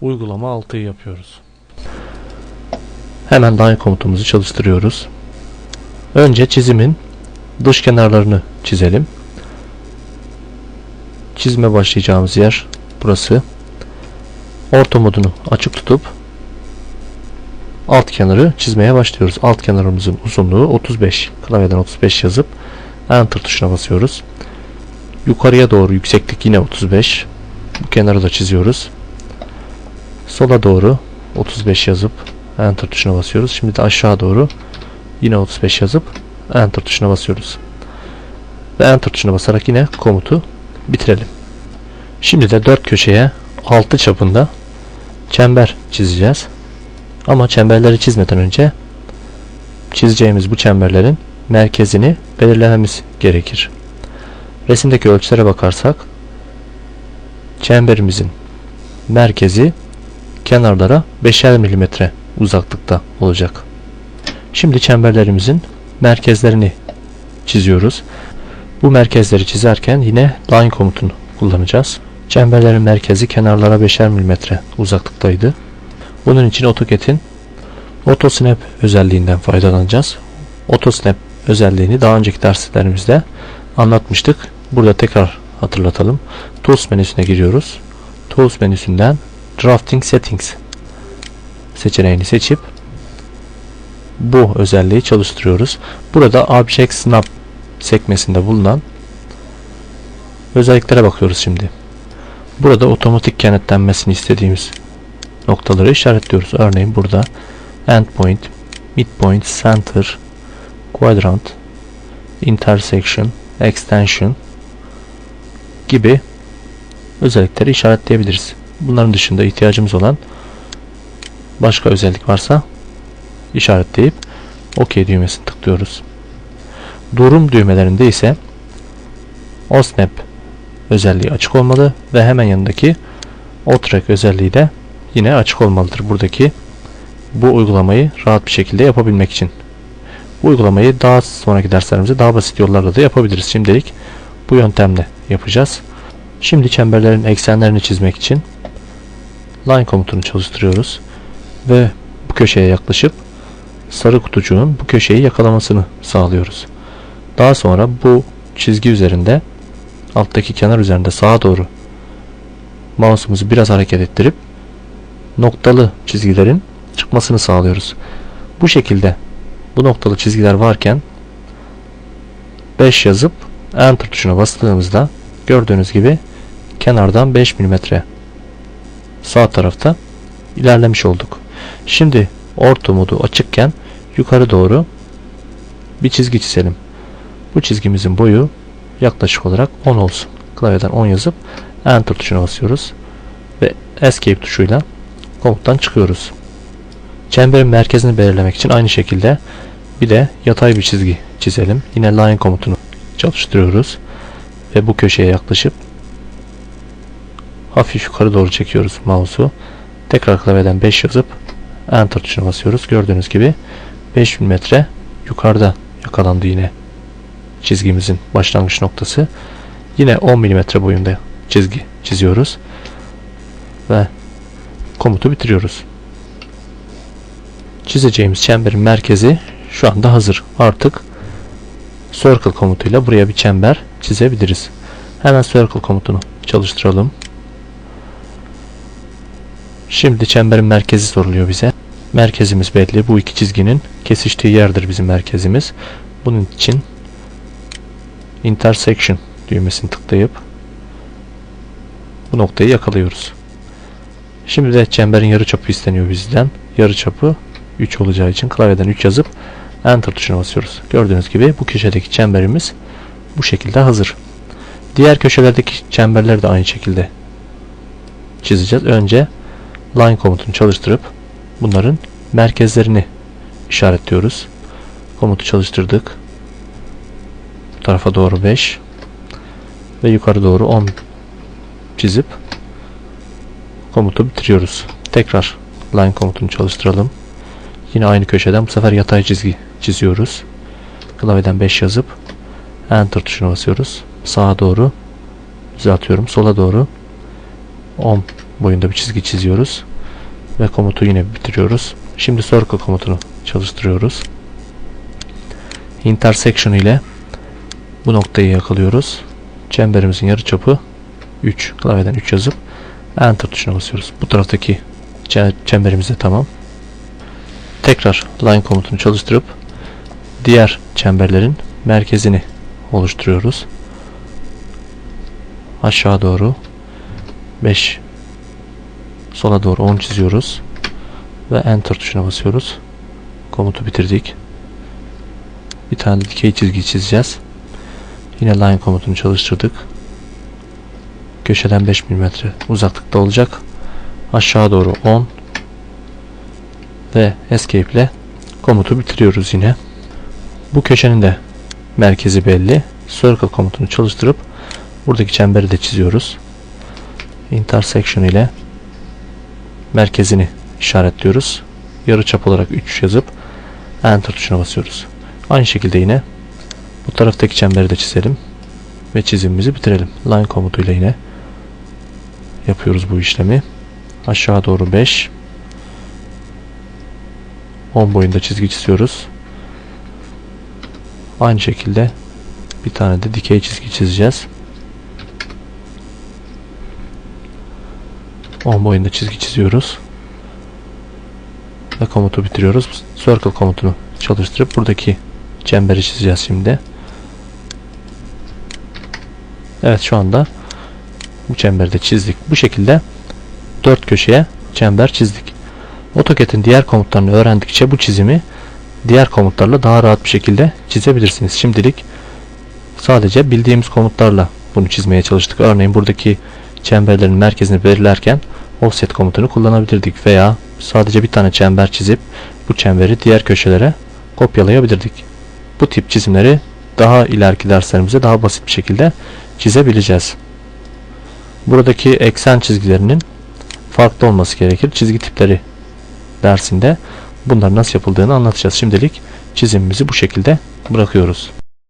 uygulama 6'yı yapıyoruz. Hemen line komutumuzu çalıştırıyoruz. Önce çizimin dış kenarlarını çizelim. Çizme başlayacağımız yer burası. Orta modunu açık tutup alt kenarı çizmeye başlıyoruz. Alt kenarımızın uzunluğu 35. Klavyeden 35 yazıp Enter tuşuna basıyoruz. Yukarıya doğru yükseklik yine 35. Bu kenarı da çiziyoruz. Sola doğru 35 yazıp Enter tuşuna basıyoruz. Şimdi de aşağı doğru yine 35 yazıp Enter tuşuna basıyoruz. Ve Enter tuşuna basarak yine komutu bitirelim. Şimdi de dört köşeye 6 çapında çember çizeceğiz. Ama çemberleri çizmeden önce çizeceğimiz bu çemberlerin merkezini belirlememiz gerekir. Resimdeki ölçülere bakarsak çemberimizin merkezi kenarlara 5'er milimetre uzaklıkta olacak. Şimdi çemberlerimizin merkezlerini çiziyoruz. Bu merkezleri çizerken yine line komutunu kullanacağız. Çemberlerin merkezi kenarlara 5'er milimetre uzaklıktaydı. Bunun için AutoCAD'in AutoSnap özelliğinden faydalanacağız. AutoSnap özelliğini daha önceki derslerimizde anlatmıştık. Burada tekrar hatırlatalım. Tools menüsüne giriyoruz. Tools menüsünden Drafting Settings seçeneğini seçip bu özelliği çalıştırıyoruz. Burada Object Snap sekmesinde bulunan özelliklere bakıyoruz şimdi. Burada otomatik kenetlenmesini istediğimiz noktaları işaretliyoruz. Örneğin burada endpoint, midpoint, center, quadrant, intersection, extension gibi özellikleri işaretleyebiliriz. Bunların dışında ihtiyacımız olan başka özellik varsa işaretleyip OK düğmesini tıklıyoruz. Durum düğmelerinde ise OSNAP özelliği açık olmalı ve hemen yanındaki OTRAC özelliği de yine açık olmalıdır. Buradaki bu uygulamayı rahat bir şekilde yapabilmek için. Bu uygulamayı daha sonraki derslerimizde daha basit yollarla da yapabiliriz. Şimdilik bu yöntemle yapacağız. Şimdi çemberlerin eksenlerini çizmek için line komutunu çalıştırıyoruz ve bu köşeye yaklaşıp sarı kutucuğun bu köşeyi yakalamasını sağlıyoruz. Daha sonra bu çizgi üzerinde alttaki kenar üzerinde sağa doğru mouse'umuzu biraz hareket ettirip noktalı çizgilerin çıkmasını sağlıyoruz. Bu şekilde bu noktalı çizgiler varken 5 yazıp Enter tuşuna bastığımızda gördüğünüz gibi kenardan 5 mm sağ tarafta ilerlemiş olduk. Şimdi orta modu açıkken yukarı doğru bir çizgi çizelim. Bu çizgimizin boyu yaklaşık olarak 10 olsun. Klavyeden 10 yazıp Enter tuşuna basıyoruz ve Escape tuşuyla komuttan çıkıyoruz. Çemberin merkezini belirlemek için aynı şekilde bir de yatay bir çizgi çizelim. Yine line komutunu çalıştırıyoruz ve bu köşeye yaklaşıp hafif yukarı doğru çekiyoruz mouse'u. Tekrar klavyeden 5 yazıp Enter tuşuna basıyoruz. Gördüğünüz gibi 5 mm yukarıda yakalandı yine çizgimizin başlangıç noktası. Yine 10 mm boyunda çizgi çiziyoruz. Ve komutu bitiriyoruz. Çizeceğimiz çemberin merkezi şu anda hazır. Artık circle komutuyla buraya bir çember çizebiliriz. Hemen circle komutunu çalıştıralım. Şimdi çemberin merkezi soruluyor bize. Merkezimiz belli. Bu iki çizginin kesiştiği yerdir bizim merkezimiz. Bunun için intersection düğmesini tıklayıp bu noktayı yakalıyoruz. Şimdi de çemberin yarıçapı isteniyor bizden. Yarıçapı 3 olacağı için klavyeden 3 yazıp Enter tuşuna basıyoruz. Gördüğünüz gibi bu köşedeki çemberimiz bu şekilde hazır. Diğer köşelerdeki çemberleri de aynı şekilde çizeceğiz. Önce line komutunu çalıştırıp bunların merkezlerini işaretliyoruz. Komutu çalıştırdık. Bu tarafa doğru 5 ve yukarı doğru 10 çizip komutu bitiriyoruz. Tekrar line komutunu çalıştıralım. Yine aynı köşeden bu sefer yatay çizgi çiziyoruz. Klavyeden 5 yazıp Enter tuşuna basıyoruz. Sağa doğru düzeltiyorum. Sola doğru 10 boyunda bir çizgi çiziyoruz. Ve komutu yine bitiriyoruz. Şimdi circle komutunu çalıştırıyoruz. Intersection ile bu noktayı yakalıyoruz. Çemberimizin yarıçapı 3. Klavyeden 3 yazıp Enter tuşuna basıyoruz. Bu taraftaki çe- çemberimiz de tamam. Tekrar line komutunu çalıştırıp diğer çemberlerin merkezini oluşturuyoruz. Aşağı doğru 5 sola doğru 10 çiziyoruz ve enter tuşuna basıyoruz. Komutu bitirdik. Bir tane dikey çizgi çizeceğiz. Yine line komutunu çalıştırdık. Köşeden 5 mm uzaklıkta olacak. Aşağı doğru 10 ve escape ile komutu bitiriyoruz yine. Bu köşenin de merkezi belli. Circle komutunu çalıştırıp buradaki çemberi de çiziyoruz. Intersection ile merkezini işaretliyoruz. Yarıçap olarak 3 yazıp Enter tuşuna basıyoruz. Aynı şekilde yine bu taraftaki çemberi de çizelim ve çizimimizi bitirelim. Line komutuyla yine yapıyoruz bu işlemi. Aşağı doğru 5 10 boyunda çizgi çiziyoruz. Aynı şekilde bir tane de dikey çizgi çizeceğiz. 10 boyunda çizgi çiziyoruz. Ve komutu bitiriyoruz. Circle komutunu çalıştırıp buradaki çemberi çizeceğiz şimdi. Evet şu anda bu çemberi de çizdik. Bu şekilde dört köşeye çember çizdik. AutoCAD'in diğer komutlarını öğrendikçe bu çizimi diğer komutlarla daha rahat bir şekilde çizebilirsiniz. Şimdilik sadece bildiğimiz komutlarla bunu çizmeye çalıştık. Örneğin buradaki çemberlerin merkezini belirlerken offset komutunu kullanabilirdik veya sadece bir tane çember çizip bu çemberi diğer köşelere kopyalayabilirdik. Bu tip çizimleri daha ileriki derslerimizde daha basit bir şekilde çizebileceğiz. Buradaki eksen çizgilerinin farklı olması gerekir. Çizgi tipleri dersinde bunlar nasıl yapıldığını anlatacağız. Şimdilik çizimimizi bu şekilde bırakıyoruz.